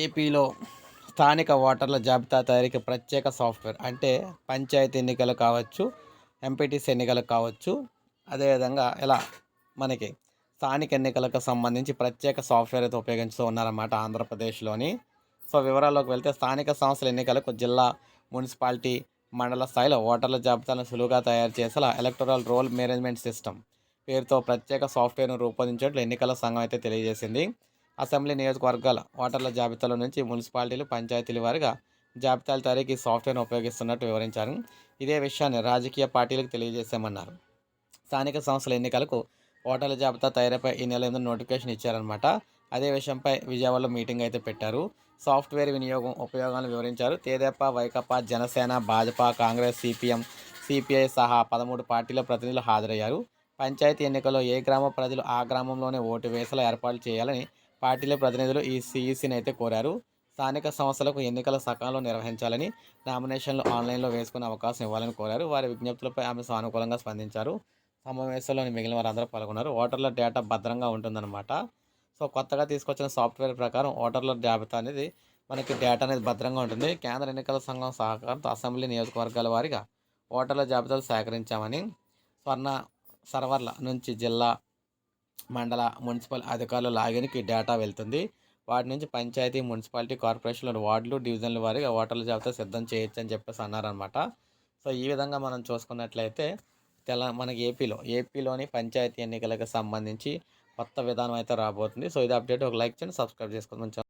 ఏపీలో స్థానిక ఓటర్ల జాబితా తయారీకి ప్రత్యేక సాఫ్ట్వేర్ అంటే పంచాయతీ ఎన్నికలు కావచ్చు ఎంపీటీసీ ఎన్నికలు కావచ్చు. అదేవిధంగా ఇలా మనకి స్థానిక ఎన్నికలకు సంబంధించి ప్రత్యేక సాఫ్ట్వేర్ అయితే ఉపయోగిస్తూ ఉన్నారన్నమాట ఆంధ్రప్రదేశ్లోని. సో వివరాల్లోకి వెళ్తే స్థానిక సంస్థల ఎన్నికలకు జిల్లా మున్సిపాలిటీ మండల స్థాయిలో ఓటర్ల జాబితాను సులువుగా తయారు చేసేలా ఎలక్టోరల్ రోల్ మేనేజ్మెంట్ సిస్టమ్ పేరుతో ప్రత్యేక సాఫ్ట్వేర్ను రూపొందించినట్లు ఎన్నికల సంఘం అయితే తెలియజేసింది. అసెంబ్లీ నియోజకవర్గాల ఓటర్ల జాబితాలో నుంచి మున్సిపాలిటీలు పంచాయతీల వారిగా జాబితాల తయారీకి సాఫ్ట్వేర్ను ఉపయోగిస్తున్నట్టు వివరించారు. ఇదే విషయాన్ని రాజకీయ పార్టీలకు తెలియజేశామన్నారు. స్థానిక సంస్థల ఎన్నికలకు ఓటర్ల జాబితా తయారీపై ఈ నెల ఎనిమిది నోటిఫికేషన్ ఇచ్చారనమాట అదే విషయంపై విజయవాడలో మీటింగ్ అయితే పెట్టారు. సాఫ్ట్వేర్ వినియోగం ఉపయోగాలను వివరించారు. తేదేపా వైకపా జనసేన భాజపా కాంగ్రెస్ సిపిఎం సిపిఐ సహా పదమూడు పార్టీల ప్రతినిధులు హాజరయ్యారు. పంచాయతీ ఎన్నికల్లో ఏ గ్రామ ప్రజలు ఆ గ్రామంలోనే ఓటు వేసేలా ఏర్పాటు చేయాలని పార్టీల ప్రతినిధులు ఈ సిఈసిని అయితే కోరారు. స్థానిక సంస్థలకు ఎన్నికల సకాలంలో నిర్వహించాలని నామినేషన్లు ఆన్లైన్లో వేసుకునే అవకాశం ఇవ్వాలని కోరారు. వారి విజ్ఞప్తులపై ఆమె సానుకూలంగా స్పందించారు. సమావేశంలోని మిగిలిన వారందరూ పాల్గొన్నారు. ఓటర్ల డేటా భద్రంగా ఉంటుందన్నమాట. సో కొత్తగా తీసుకొచ్చిన సాఫ్ట్వేర్ ప్రకారం ఓటర్ల జాబితా అనేది మనకి డేటా అనేది భద్రంగా ఉంటుంది. కేంద్ర ఎన్నికల సంఘం సహకారంతో అసెంబ్లీ నియోజకవర్గాల వారిగా ఓటర్ల జాబితాలు సేకరించామని స్వర్ణ సర్వర్ల నుంచి జిల్లా మండల మున్సిపల్ అధికారుల లాగిన్కి డేటా వెళ్తుంది. వాటి నుంచి పంచాయతీ మున్సిపాలిటీ కార్పొరేషన్ల వార్డులు డివిజన్ల వారిగా ఓటర్ల జాబితా సిద్ధం చేయొచ్చు అని చెప్పేసి అన్నారనమాట సో ఈ విధంగా మనం చూసుకున్నట్లయితే తెల మనకి ఏపీలో ఏపీలోని పంచాయతీ ఎన్నికలకు సంబంధించి కొత్త విధానం అయితే రాబోతుంది. సో ఇది అప్డేట్. ఒక లైక్ చేయండి సబ్స్క్రైబ్ చేసుకోండి.